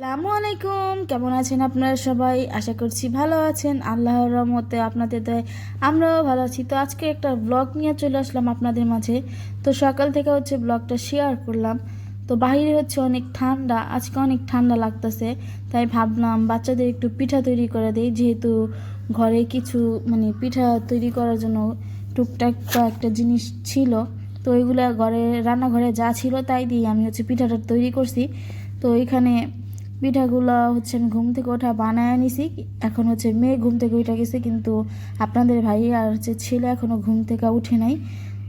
আসসালামু আলাইকুম। কেমন আছেন আপনারা সবাই? আশা করছি ভালো আছেন। আল্লাহর রহমতে আপনাদের দয় আমরাও ভালো আছি। তো আজকে একটা ব্লগ নিয়ে চলে আসলাম আপনাদের মাঝে। তো সকাল থেকে হচ্ছে ব্লগটা শেয়ার করলাম। তো বাইরে হচ্ছে অনেক ঠান্ডা। আজকে অনেক ঠান্ডা লাগতেছে। তাই ভাবলাম বাচ্চাদের একটু পিঠা তৈরি করে দিই। যেহেতু ঘরে কিছু মানে পিঠা তৈরি করার জন্য টুকটাক একটা জিনিস ছিল। তো ওইগুলো ঘরে, রান্নাঘরে যা ছিল তাই দিয়ে আমি হচ্ছে পিঠাটা তৈরি করছি। তো এখানে পিঠাগুলো হচ্ছে আমি ঘুম থেকে ওঠা বানায় নিছি এখন হচ্ছে মেয়ে ঘুম থেকে উঠে গেছে, কিন্তু আপনাদের ভাই আর হচ্ছে ছেলে এখনও ঘুম থেকে উঠে নাই।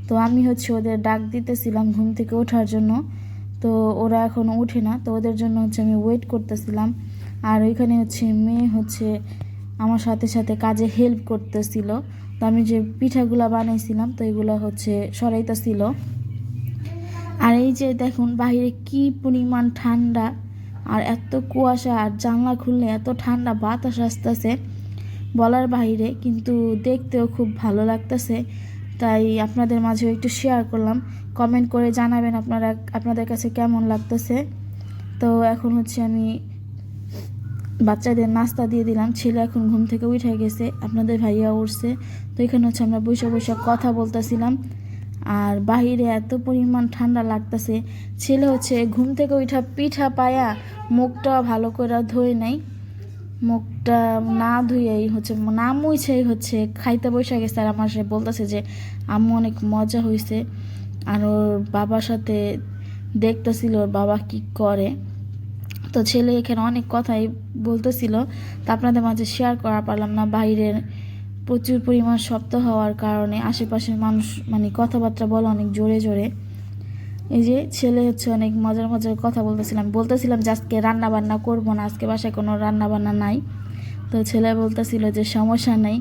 তো আমি হচ্ছে ওদের ডাক দিতেছিলাম ঘুম থেকে ওঠার জন্য। তো ওরা এখনও উঠে না, তো ওদের জন্য হচ্ছে আমি ওয়েট করতেছিলাম। আর ওইখানে হচ্ছে মেয়ে হচ্ছে আমার সাথে সাথে কাজে হেল্প করতেছিল। তো আমি যে পিঠাগুলা বানাইছিলাম, তো এগুলো হচ্ছে সরাইতেছিল। আর এই যে দেখুন, বাইরে কি পরিমাণ ঠান্ডা। আর এত কুয়াশা আর জানলা খুললে এত ঠান্ডা বাতাস আসতেছে বলার বাইরে কিন্তু দেখতেও খুব ভালো লাগতেছে। তাই আপনাদের মাঝেও একটু শেয়ার করলাম। কমেন্ট করে জানাবেন আপনারা, আপনাদের কাছে কেমন লাগতেছে। তো এখন হচ্ছে আমি বাচ্চাদের নাস্তা দিয়ে দিলাম। ছেলে এখন ঘুম থেকে উঠে গেছে, আপনাদের ভাইয়া উঠছে। তো এখানে হচ্ছে আমরা বসে বসে কথা বলতেছিলাম। আর বাহিরে এত পরিমাণ ঠান্ডা লাগতেছে। ছেলে হচ্ছে ঘুম থেকে উঠা পিঠা পায়া মুখটা ভালো করে ধুয়ে নাই। মুখটা না ধুয়েই হচ্ছে, না মুছেই হচ্ছে, খাইতে বসে গেছে। আর আমার সে বলতেছে যে, আম্মু, অনেক মজা হয়েছে আর ওর বাবার সাথে দেখতেছিল, ওর বাবা কি করে। তো ছেলে এখানে অনেক কথাই বলতেছিল। তা আপনাদের মাঝে শেয়ার করা পারলাম না, বাইরের প্রচুর পরিমাণ শব্দ হওয়ার কারণে আশেপাশের মানুষ মানে কথাবার্তা বলে অনেক জোরে জোরে। এই যে ছেলে হচ্ছে অনেক মজার মজার কথা বলতেছিলাম। বলতেছিলাম যে আজকে রান্না বান্না করব না, আজকে বাসায় কোনো রান্না বান্না নাই। তো ছেলে বলতেছিল যে সমস্যা নেই,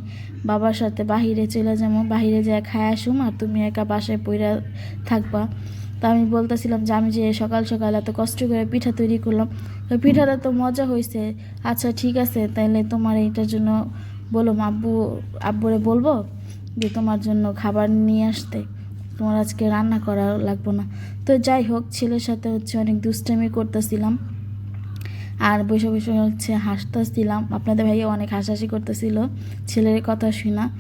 বাবার সাথে বাহিরে চলে যাব, বাহিরে যায় খায় আসুম আর তুমি একা বাসায় পইরা থাকবা। তো আমি বলতেছিলাম যে আমি যে সকাল সকাল এত কষ্ট করে পিঠা তৈরি করলাম, তো পিঠাটা তো মজা হয়েছে আচ্ছা ঠিক আছে, তাইলে তোমার এইটার জন্য বলো আব্বু, আব্বুরে বলব যে তোমার জন্য খাবার নিয়ে আসতে। তোমার আজকে রান্না করা লাগবো না। তো যাই হোক, ছেলের সাথে হচ্ছে অনেক দুষ্টামি করতেছিলাম। আর বসে বসে হচ্ছে হাসতেছিলাম। আপনাদের ভাইয়া অনেক হাসাহাসি করতেছিল, ছেলের কথা শুনা।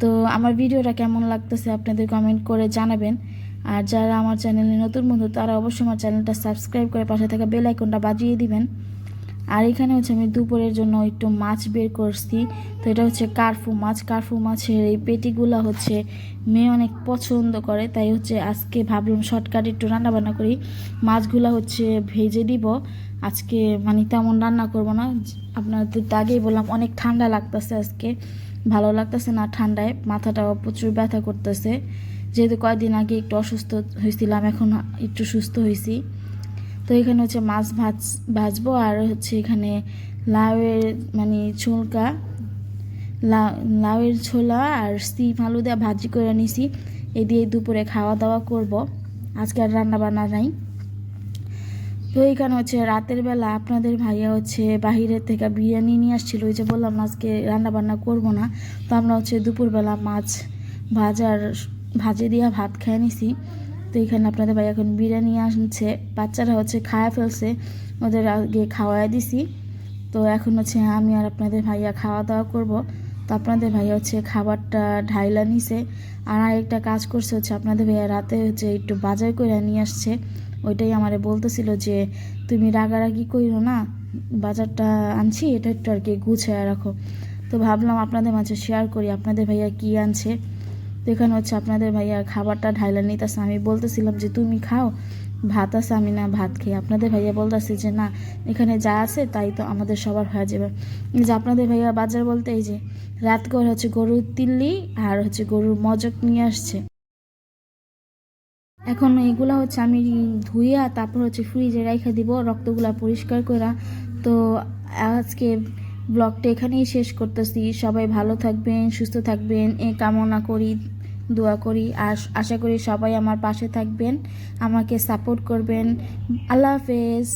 তো আমার ভিডিওটা কেমন লাগতেছে আপনাদের কমেন্ট করে জানাবেন। আর যারা আমার চ্যানেলে নতুন বন্ধু, তারা অবশ্যই আমার চ্যানেলটা সাবস্ক্রাইব করে পাশে থাকা বেল আইকনটা বাজিয়ে দিবেন। আর এখানে হচ্ছে আমি দুপুরের জন্য একটু মাছ বের করছি। তো এটা হচ্ছে কার্ফু মাছ। কার্ফু মাছের এই পেটিগুলো হচ্ছে মেয়ে অনেক পছন্দ করে, তাই হচ্ছে আজকে ভাবলাম শর্টকাট একটু রান্না বান্না করি। মাছগুলো হচ্ছে ভেজে দিব। আজকে মানে তেমন রান্না করব না। আপনাদের আগেই বললাম, অনেক ঠান্ডা লাগতেছে আজকে। ভালো লাগতেছে না ঠান্ডায়, মাথাটাও প্রচুর ব্যথা করতেছে। যেহেতু কয়েকদিন আগে একটু অসুস্থ হয়েছিলাম, এখন একটু সুস্থ হয়েছি। তো এখানে হচ্ছে মাছ ভাজ, ভাজবো আর হচ্ছে এখানে লাউয়ের মানে ছোলকা লাউয়ের ছোলা আর সিম আলু দিয়ে ভাজি করে নিছি। এ দিয়ে দুপুরে খাওয়া দাওয়া করব। আজকে আর রান্না বান্না নাই। তো এখানে হচ্ছে রাতের বেলা আপনাদের ভাইয়া হচ্ছে বাহিরের থেকে বিরিয়ানি নিয়ে আসছিল। ওই যে বললাম আজকে রান্না বান্না করব না। তো আমরা হচ্ছে দুপুরবেলা মাছ ভাজার, ভাজে দিয়া ভাত খেয়ে নিছি। তো এখানে আপনাদের ভাই এখন বিরিয়ানি আনছে, বাচ্চারা হচ্ছে খাওয়া ফেলছে, ওদের আগে খাওয়াই দিছি। তো এখন হচ্ছে আমি আর আপনাদের ভাইয়া খাওয়া দাওয়া করব। তো আপনাদের ভাইয়া হচ্ছে খাবারটা ঢাইলা নিছে। আর আরেকটা কাজ করছে হচ্ছে আপনাদের ভাইয়া রাতে হচ্ছে একটু বাজার করে নিয়ে আসছে। ওইটাই আমারে বলতেছিল যে, তুমি রাগারাগি কইরো না, বাজারটা আনছি, এটা একটু আর কি গুছায় রাখো। তো ভাবলাম আপনাদের মাঝে শেয়ার করি, আপনাদের ভাইয়া কি আনছে। তো এখানে হচ্ছে আপনাদের ভাইয়া খাবারটা ঢাইলা নিতেছে। আমি বলতেছিলাম যে, তুমি খাও, ভাত আছে, আমি না ভাত খেয়ে আপনাদের ভাইয়া বলতেছে যে, না, এখানে যা আছে, তাই তো আমাদের সবার হয়ে যাবে। যে আপনাদের ভাইয়া বাজার বলতে, এই যে রাত করে হচ্ছে গরুর তিল্লি আর হচ্ছে গরুর মজক নিয়ে আসছে। এখন এগুলা হচ্ছে আমি ধুইয়া তারপর হচ্ছে ফ্রিজে রাইখা দিব, রক্তগুলা পরিষ্কার করা তো আজকে ব্লগটা এখানেই শেষ করতেছি। সবাই ভালো থাকবেন, সুস্থ থাকবেন। এ কামনা করি, দোয়া করি। আর আশা করি সবাই আমার পাশে থাকবেন, আমাকে সাপোর্ট করবেন। আল্লাহ হাফেজ।